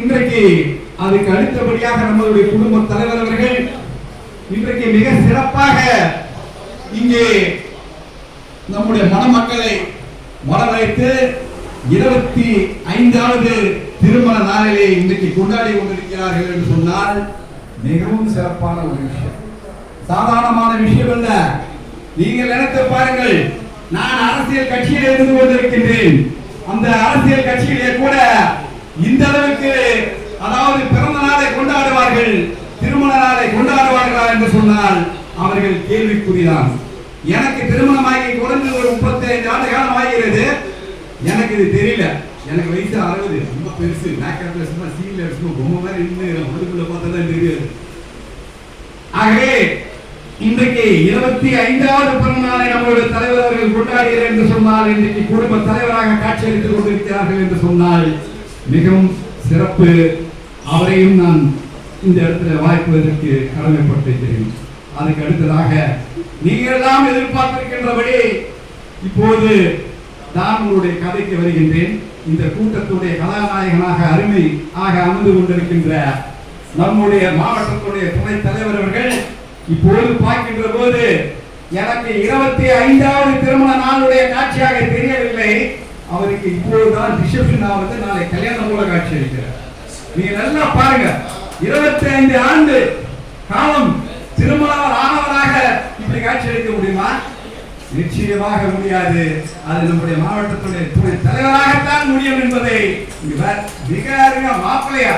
இன்றைக்கு அதுக்கு அடுத்தபடியாக நம்மளுடைய குடும்ப தலைவர் அவர்கள் இன்றைக்கு மிக சிறப்பாக இங்கே நம்முடைய மணமக்களை வரவழைத்து இருபத்தி ஐந்தாவது திருமண நாளிலே இன்றைக்கு கொண்டாடி கொண்டிருக்கிறார்கள் என்று சொன்னால் மிகவும் சிறப்பான ஒரு விஷயம். சாதாரணமான விஷயம் அல்ல. நீங்கள் நினைத்து பாருங்கள் நான் அரசியல் கட்சியில் இருந்து கொண்டிருக்கின்றேன். அந்த அரசியல் கட்சியிலே கூட இந்த அளவுக்கு அதாவது பிறந்த நாளை கொண்டாடுவார்கள் திருமண நாளை கொண்டாடுவார்களா என்று சொன்னால் அவர்கள் கேள்விக்குறிதான். எனக்கு திருமணமாகி குறைஞ்சது ஒரு முப்பத்தி ஐந்து ஆண்டு காலம் ஆகிறது. எனக்கு இது தெரியல. எனக்கு வயசு அறுபது. ரொம்ப பெருசு. மேக்கப்ல சும்மா சீன்ல சும்மா பொம்மை மாதிரி இருந்து மதுக்குள்ள பார்த்தா தான் தெரியாது. ஆகவே இன்றைக்கு இருபத்தி ஐந்தாவது பிறந்த நாளை நம்மளுடைய தலைவர் அவர்கள் கொண்டாடுகிறார் என்று சொன்னால் இன்றைக்கு குடும்ப தலைவராக காட்சியளித்துக் கொண்டிருக்கிறார்கள் என்று சொன்னால் மிகவும் சிறப்பு. அவரையும் நான் இந்த இடத்துல வாய்ப்புவதற்கு கடமைப்பட்டிருக்கிறேன். அதுக்கு அடுத்ததாக நீங்கள் எல்லாம் எதிர்பார்த்திருக்கின்றபடி இப்போது நான் உங்களுடைய கதைக்கு வருகின்றேன். இந்த கூட்டத்துடைய கதாநாயகனாக அருமை ஆக அமர்ந்து கொண்டிருக்கின்ற நம்முடைய மாவட்டத்துடைய துணைத் தலைவர் அவர்கள் இப்போது பார்க்கின்ற போது எனக்கு இருபத்தி ஐந்தாவது திருமண நாளுடைய காட்சியாக தெரியவில்லை. அவருக்கு இப்போதுதான் ரிசப்ஷன் ஆவது நாளை கல்யாணம் கூட காட்சி அளிக்கிறார். நீங்க நல்லா பாருங்க. இருபத்தி ஐந்து ஆண்டு காலம் திருமணம் ஆனவராக இப்படி காட்சி அளிக்க முடியுமா? நிச்சயமாக முடியாது. அது நம்முடைய மாவட்டத்துடைய துணை தலைவராகத்தான் முடியும் என்பதை இவர் மிக அருக மாப்பிளையா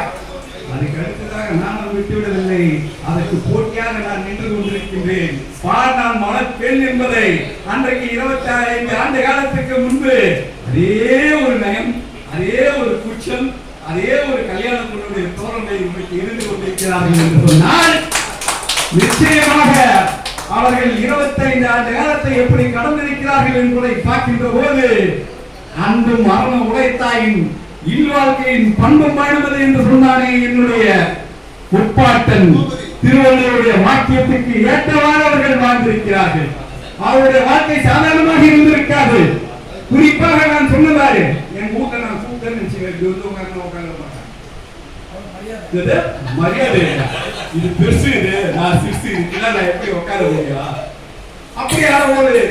அதுக்கு அடுத்ததாக நான் விட்டுவிடவில்லை. அதற்கு போட்டியாக நான் நின்று கொண்டிருக்கின்றேன். பார் நான் மனப்பெண் என்பதை அன்றைக்கு இருபத்தி ஐந்து ஆண்டு காலத்துக்கு முன்பு அதே ஒரு நயம் அதே ஒரு குற்றம் அதே ஒரு கல்யாண பொண்ணுடைய தோரணை இன்றைக்கு இருந்து கொண்டிருக்கிறார்கள் என்று சொன்னால் நிச்சயமாக அவர்கள் 25 ஆண்டு காலத்தை எப்படி கடந்திருக்கிறார்கள் என்பதை பார்க்கின்ற போது அன்று மரண உடைத்தாயின் இல்வாழ்க்கையின் பண்பும் வாழ்வது என்று சொன்னானே என்னுடைய உப்பாட்டன் திருவள்ளுவருடைய வாக்கியத்துக்கு ஏற்றவாறு அவர்கள் வாழ்ந்திருக்கிறார்கள். அவருடைய வாழ்க்கை சாதாரணமாக இருந்திருக்காது. குறிப்பாக நான் சொன்னதாரு என் வீட்டை நான் வந்து உட்கார்ந்து உட்கார்ந்து இது மரியாதை. இது பெருசு இது. நான் சிறுசு இதுக்கெல்லாம் நான் எப்படி உட்கார முடியும்? அப்படி ஒரு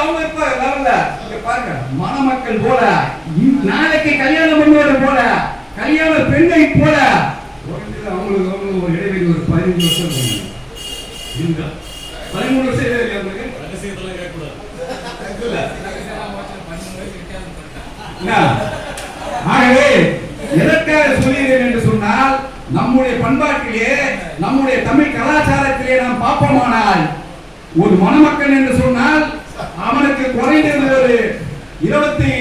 அவங்க இப்ப வரல. இங்க பாருங்க மணமக்கள் போல நாளைக்கு கல்யாணம் பண்ணுவது போல கல்யாண பெண்ணை போல. அவங்களுக்கு அவங்களுக்கு ஒரு இடைவெளி ஒரு பதினஞ்சு வருஷம் பதிமூணு வருஷம்? ஆகவே எதற்காக சொல்கிறேன் என்று சொன்னால் நம்முடைய பண்பாட்டிலே நம்முடைய தமிழ் கலாச்சாரத்திலே நாம் பார்ப்போமானால் ஒரு மணமக்கன் என்று சொன்னால் அவனுக்கு குறைந்தது ஒரு இருபத்தி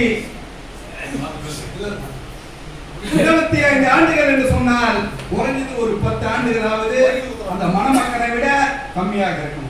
ஐந்து ஆண்டுகள் என்று சொன்னால் குறைஞ்சது ஒரு பத்து ஆண்டுகளாவது அந்த மணமக்களை விட கம்மியாக இருக்கணும்